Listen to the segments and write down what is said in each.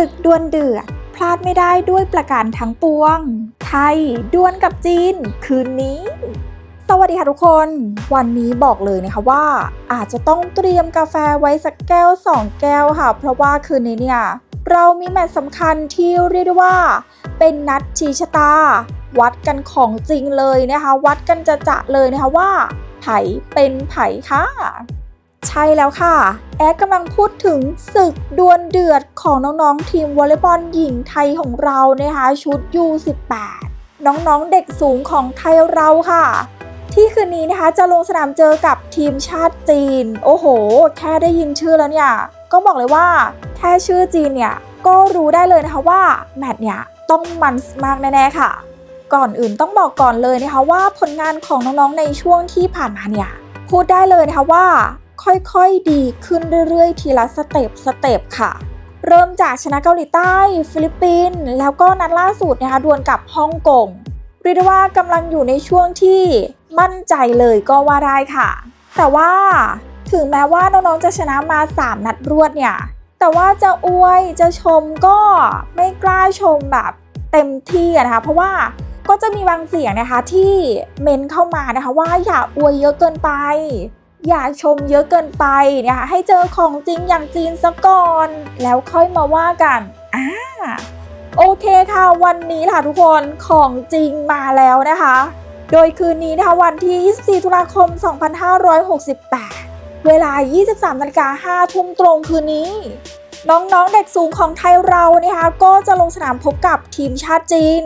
ศึกดวลเดือดพลาดไม่ได้ด้วยประการทั้งปวง ไทยดวลกับจีน คืนนี้ สวัสดีค่ะทุกคน วันนี้บอกเลยนะคะว่า อาจจะต้องเตรียมกาแฟไว้สักแก้ว 2 แก้วค่ะ เพราะว่าคืนนี้เนี่ยเรามีแมตช์สำคัญที่เรียกได้ว่า เป็นนัดชีชะตา วัดกันของจริงเลยนะคะ วัดกันจะจะเลยนะคะว่า ไผเป็นไผค่ะ ใช่แล้วค่ะ แอดกำลังพูดถึงศึกดวลเดือดของน้องๆทีมวอลเลย์บอลหญิงไทยของเรานะคะชุด U18 น้องๆเด็กสูงของไทยเราค่ะ ที่คืนนี้นะคะจะลงสนามเจอกับทีมชาติจีน โอ้โห แค่ได้ยินชื่อแล้วเนี่ย ก็บอกเลยว่า แค่ชื่อจีนเนี่ย ก็รู้ได้เลยนะคะว่า แมตช์เนี่ยต้องมันมากแน่ๆค่ะ ก่อนอื่นต้องบอกก่อนเลยนะคะว่าผลงานของน้องๆในช่วงที่ผ่านมาเนี่ย พูดได้เลยนะคะว่า ค่อยๆ ดีขึ้นเรื่อยๆ ทีละสเต็ปสเต็ปค่ะ เริ่มจากชนะเกาหลีใต้ ฟิลิปปินส์แล้วก็นัดล่าสุดนะคะดวลกับฮ่องกงเรียกได้ว่ากำลังอยู่ในช่วงที่มั่นใจเลยก็ว่าได้ค่ะ แต่ว่าถึงแม้ว่าน้องๆจะชนะมา 3 นัดรวดเนี่ย แต่ว่าจะอวยจะชมก็ไม่กล้าชมแบบเต็มที่นะคะ เพราะว่าก็จะมีบางเสียงนะคะที่เมนเข้ามานะคะว่าอย่าอวยเยอะเกินไป อย่าชมเยอะเกินไปนะคะให้เจอของจริงอย่างจีนซะก่อน แล้วค่อยมาว่ากันอ่าโอเคค่ะ วันนี้ค่ะทุกคนของจริงมาแล้วนะคะ โดยคืนนี้นะคะวันที่ 24 ตุลาคม 2568 เวลา 23นาฬิกา5ทุ่มตรงคืนนี้ น้องๆเด็กสูงของไทยเรานะคะก็จะลงสนามพบกับทีมชาติจีน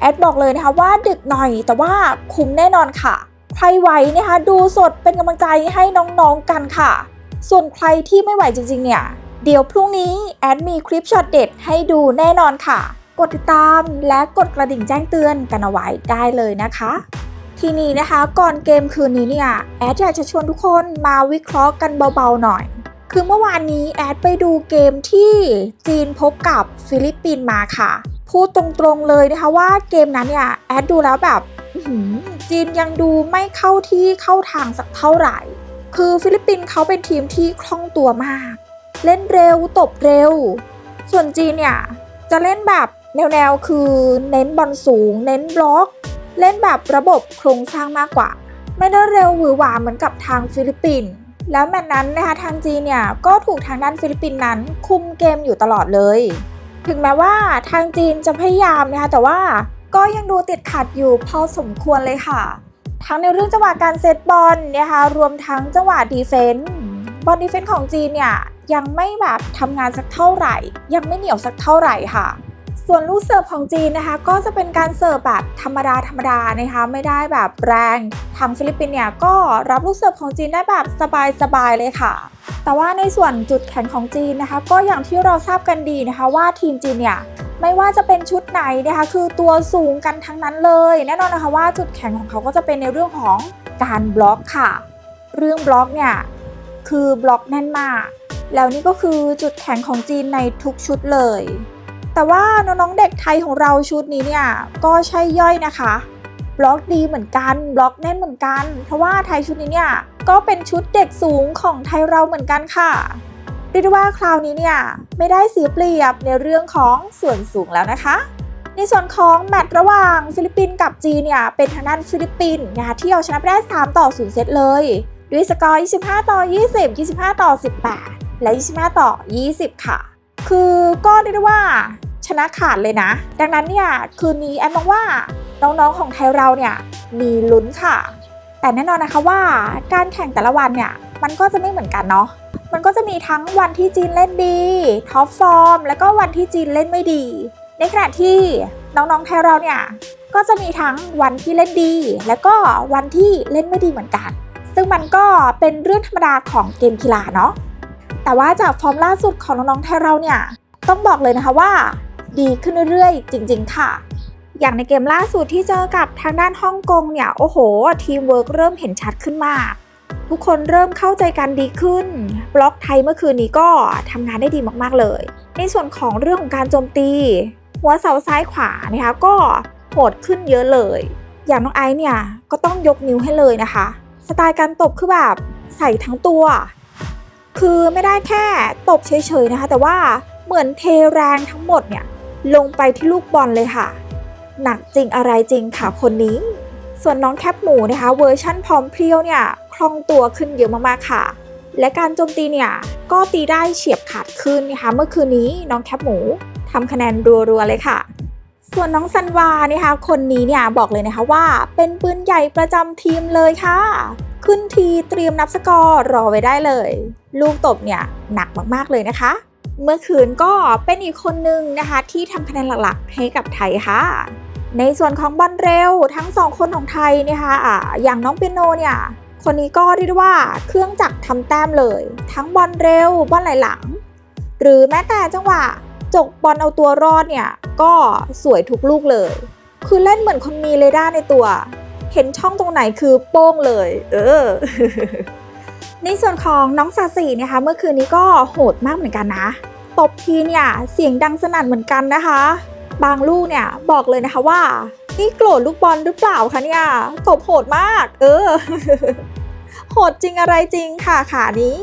แอดบอกเลยนะคะว่าดึกหน่อยแต่ว่าคุ้มแน่นอนค่ะ ใครไหวนะคะดูสดเป็นกำลังใจให้น้องๆกันค่ะ ส่วนใครที่ไม่ไหวจริงๆเนี่ย เดี๋ยวพรุ่งนี้แอดมีคลิปช็อตเด็ดให้ดูแน่นอนค่ะ กดติดตามและกดกระดิ่งแจ้งเตือนกันเอาไว้ได้เลยนะคะ ทีนี้นะคะก่อนเกมคืนนี้เนี่ยแอดอยากจะชวนทุกคนมาวิเคราะห์กันเบาๆหน่อย คือเมื่อวานนี้แอดไปดูเกมที่จีนพบกับฟิลิปปินส์มาค่ะ พูดตรงๆเลยนะคะว่าเกมนั้นเนี่ยแอดดูแล้วแบบ จีนยังดูไม่เข้าที่เข้าทางสักเท่าไหร่ คือฟิลิปปินส์เขาเป็นทีมที่คล่องตัวมาก เล่นเร็วตบเร็ว ส่วนจีนเนี่ยจะเล่นแบบแนวๆคือเน้นบอลสูง เน้นบล็อก เล่นแบบระบบโครงสร้างมากกว่า ไม่ได้เร็วหวือหวาเหมือนกับทางฟิลิปปินส์แล้วแมตช์นั้นนะคะทางจีนเนี่ยก็ถูกทางด้านฟิลิปปินส์นั้นคุมเกมอยู่ตลอดเลย ถึงแม้ว่าทางจีนจะพยายามนะคะแต่ว่า ก็ยังดูติดขัดอยู่พอสมควรเลยค่ะ ทั้งในเรื่องจังหวะการเซตบอลนะคะรวมทั้งจังหวะดีเฟนต์บอลดีเฟนต์ของจีนเนี่ยยังไม่แบบทำงานสักเท่าไหร่ ยังไม่เหนียวสักเท่าไหร่ค่ะ ส่วนลูกเสิร์ฟของจีนนะคะ ก็จะเป็นการเสิร์ฟแบบธรรมดาธรรมดานะคะ ไม่ได้แบบแรงทางฟิลิปปินส์เนี่ยก็รับลูกเสิร์ฟของจีนได้แบบสบายๆเลยค่ะ แต่ว่าในส่วนจุดแข็งของจีนนะคะ ก็อย่างที่เราทราบกันดีนะคะว่าทีมจีนเนี่ย ไม่ว่าจะเป็นชุดไหนนะคะคือตัวสูงกันทั้งนั้นเลย แน่นอนนะคะว่าจุดแข็งของเขาก็จะเป็นในเรื่องของการบล็อกค่ะ เรื่องบล็อกเนี่ยคือบล็อกแน่นมาก แล้วนี่ก็คือจุดแข็งของจีนในทุกชุดเลย แต่ว่าน้องๆเด็กไทยของเราชุดนี้เนี่ยก็ใช่ย่อยนะคะ บล็อกดีเหมือนกัน บล็อกแน่นเหมือนกัน เพราะว่าไทยชุดนี้เนี่ยก็เป็นชุดเด็กสูงของไทยเราเหมือนกันค่ะ เรียกได้ว่าคราวนี้เนี่ยไม่ได้เสียเปรียบในเรื่องของส่วนสูงแล้วนะคะ ในส่วนของแมตช์ระหว่างฟิลิปปินส์กับจีนเนี่ยเป็นทางด้านฟิลิปปินส์นะคะที่เอาชนะไปได้ 3 ต่อ 0 เซตเลย ด้วยสกอร์ 25 ต่อ 20 25 ต่อ 18 และ 25 ต่อ 20 ค่ะ คือก็เรียกได้ว่าชนะขาดเลยนะ ดังนั้นเนี่ยคืนนี้แอนมองว่าน้องๆของไทยเราเนี่ยมีลุ้นค่ะ แต่แน่นอนนะคะว่าการแข่งแต่ละวันเนี่ย มันก็จะไม่เหมือนกันเนาะมันก็จะมีทั้งวันที่จีนเล่นดีท็อปฟอร์มแล้วก็วันที่จีนเล่นไม่ดี ในขณะที่น้องๆไทยเราเนี่ยก็จะมีทั้งวันที่เล่นดี แล้วก็วันที่เล่นไม่ดีเหมือนกัน ซึ่งมันก็เป็นเรื่องธรรมดาของเกมกีฬาเนาะแต่ว่าจากฟอร์มล่าสุดของน้องๆไทยเราเนี่ยต้องบอกเลยนะคะว่า ดีขึ้นเรื่อยๆ จริง ๆ ค่ะ อย่างในเกมล่าสุดที่เจอกับทางด้านฮ่องกงเนี่ยโอ้โห ทีมเวิร์กเริ่มเห็นชัดขึ้นมาก ทุกคนเริ่มเข้าใจกันดีขึ้น บล็อกไทยเมื่อคืนนี้ก็ทำงานได้ดีมากๆเลย ในส่วนของเรื่องของการโจมตี หัวเสาซ้ายขวานะคะก็โหดขึ้นเยอะเลย อย่างน้องไอซ์เนี่ยก็ต้องยกนิ้วให้เลยนะคะ สไตล์การตบคือแบบใส่ทั้งตัว คือไม่ได้แค่ตบเฉยๆนะคะ แต่ว่าเหมือนเทแรงทั้งหมดเนี่ยลงไปที่ลูกบอลเลยค่ะ หนักจริงอะไรจริงค่ะคนนี้ ส่วนน้องแคปหมูนะคะเวอร์ชั่นพร้อมเพรียวเนี่ย คล่องตัวขึ้นเยอะมากๆค่ะ และการโจมตีเนี่ย ก็ตีได้เฉียบขาดขึ้นนะคะเมื่อคืนนี้น้องแคปหมูทำคะแนนรัวๆเลยค่ะ ส่วนน้องซันวานะคะคนนี้เนี่ยบอกเลยนะคะว่า เป็นปืนใหญ่ประจำทีมเลยค่ะ ขึ้นทีเตรียมนับสกอร์รอไว้ได้เลย ลูกตบเนี่ยหนักมากๆเลยนะคะ เมื่อคืนก็เป็นอีกคนนึงนะคะ ที่ทำคะแนนหลักๆ ให้กับไทยค่ะในส่วนของบอลเร็วทั้งสองคนของไทยนะคะอ่าอย่างน้องเปียโนเนี่ย คนนี้ก็เรียกว่าเครื่องจักรทำแต้มเลย ทั้งบอลเร็วบอลไหลหลัง หรือแม้แต่จังหวะจกบอลเอาตัวรอดเนี่ยก็สวยทุกลูกเลย คือเล่นเหมือนคนมีเรดาร์ในตัว เห็นช่องตรงไหนคือโป้งเลย เออ ในส่วนของน้องซาสีนะคะ เมื่อคืนนี้ก็โหดมากเหมือนกันนะ ตบทีเนี่ยเสียงดังสนั่นเหมือนกันนะคะ บางลูกเนี่ยบอกเลยนะคะว่า นี่โกรธลูกบอลหรือเปล่าคะเนี่ยตบโหดมาก เออ โหดจริงอะไรจริงค่ะขานี้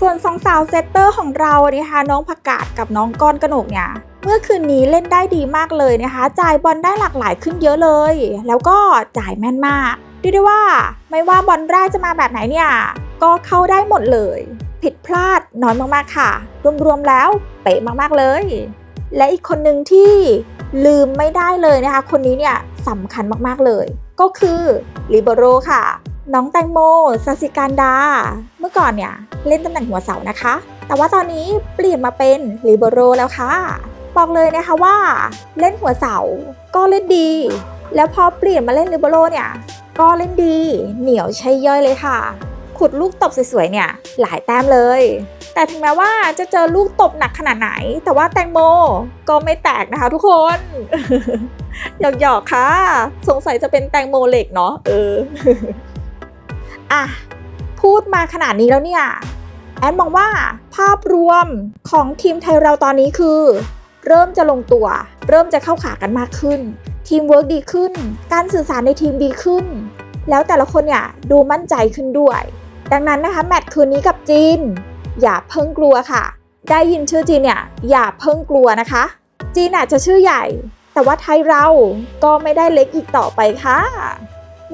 ส่วนสองสาวเซตเตอร์ของเรานะคะน้องผักกาดกับน้องก้อนกระหนกเนี่ยเมื่อคืนนี้เล่นได้ดีมากเลยนะคะ จ่ายบอลได้หลากหลายขึ้นเยอะเลย แล้วก็จ่ายแม่นมากเรียกได้ว่าไม่ว่าบอลแรกจะมาแบบไหนเนี่ย ก็เข้าได้หมดเลย ผิดพลาดน้อยมากๆค่ะ รวมๆแล้วเป๊ะมากๆเลย และอีกคนหนึ่งที่ ลืมไม่ได้เลยนะคะ คนนี้เนี่ยสำคัญมากๆเลย ก็คือลิเบโรค่ะ น้องแตงโมสสิการดา เมื่อก่อนเนี่ยเล่นตำแหน่งหัวเสานะคะ แต่ว่าตอนนี้เปลี่ยนมาเป็นลิเบโรแล้วค่ะ บอกเลยนะคะว่า เล่นหัวเสาก็เล่นดี แล้วพอเปลี่ยนมาเล่นลิเบโรเนี่ยก็เล่นดี เหนียวใช่ย่อยเลยค่ะ ขุดลูกตบสวยๆเนี่ยหลายแต้มเลย แต่ถึงแม้ว่าจะเจอลูกตบหนักขนาดไหน แต่ว่าแตงโมก็ไม่แตกนะคะทุกคน หยอกๆค่ะ สงสัยจะเป็นแตงโมเหล็กเนาะเอออะพูดมาขนาดนี้แล้วเนี่ยแอนมองว่าภาพรวมของทีมไทยเราตอนนี้คือ เริ่มจะลงตัว เริ่มจะเข้าขากันมากขึ้น ทีมเวิร์กดีขึ้น การสื่อสารในทีมดีขึ้น แล้วแต่ละคนเนี่ยดูมั่นใจขึ้นด้วย ดังนั้นนะคะแมตช์คืนนี้กับจีน อย่าเพิ่งกลัวค่ะ ได้ยินชื่อจีนเนี่ยอย่าเพิ่งกลัวนะคะ จีนอาจจะชื่อใหญ่ แต่ว่าไทยเราก็ไม่ได้เล็กอีกต่อไปค่ะ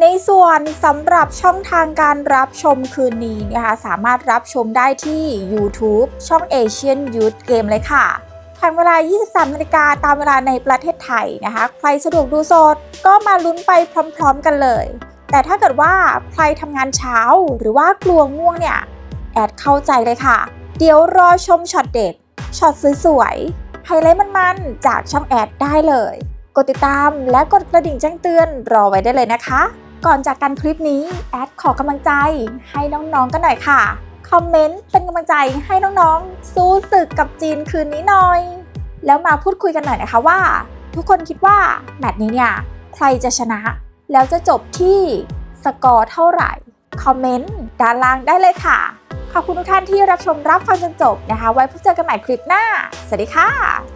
ในส่วนสำหรับช่องทางการรับชมคืนนี้นะคะสามารถรับชมได้ที่ YouTube ช่อง Asian Youth Game เลยค่ะทางเวลา 23นาฬิกาตามเวลาในประเทศไทยนะคะ ใครสะดวกดูสดก็มาลุ้นไปพร้อมๆกันเลย แต่ถ้าเกิดว่าใครทำงานเช้าหรือว่ากลัวง่วงเนี่ย แอดเข้าใจเลยค่ะ เดี๋ยวรอชมช็อตเด็ด ช็อตสวยๆ ไฮไลท์มันๆ จากช่องแอดได้เลย กดติดตามและกดกระดิ่งแจ้งเตือนรอไว้ได้เลยนะคะ ก่อนจากกันคลิปนี้ แอดขอกำลังใจให้น้องๆ กันหน่อยค่ะ คอมเมนต์เป็นกำลังใจให้น้องๆ สู้ศึกกับจีนคืนนี้หน่อย แล้วมาพูดคุยกันหน่อยนะคะว่า ทุกคนคิดว่าแมตช์นี้เนี่ยใครจะชนะ แล้วจะจบที่สกอร์เท่าไหร่ คอมเมนต์ด้านล่างได้เลยค่ะ ขอบคุณทุกท่านที่รับชมรับฟังจนจบนะคะ ไว้พบเจอกันใหม่คลิปหน้า สวัสดีค่ะ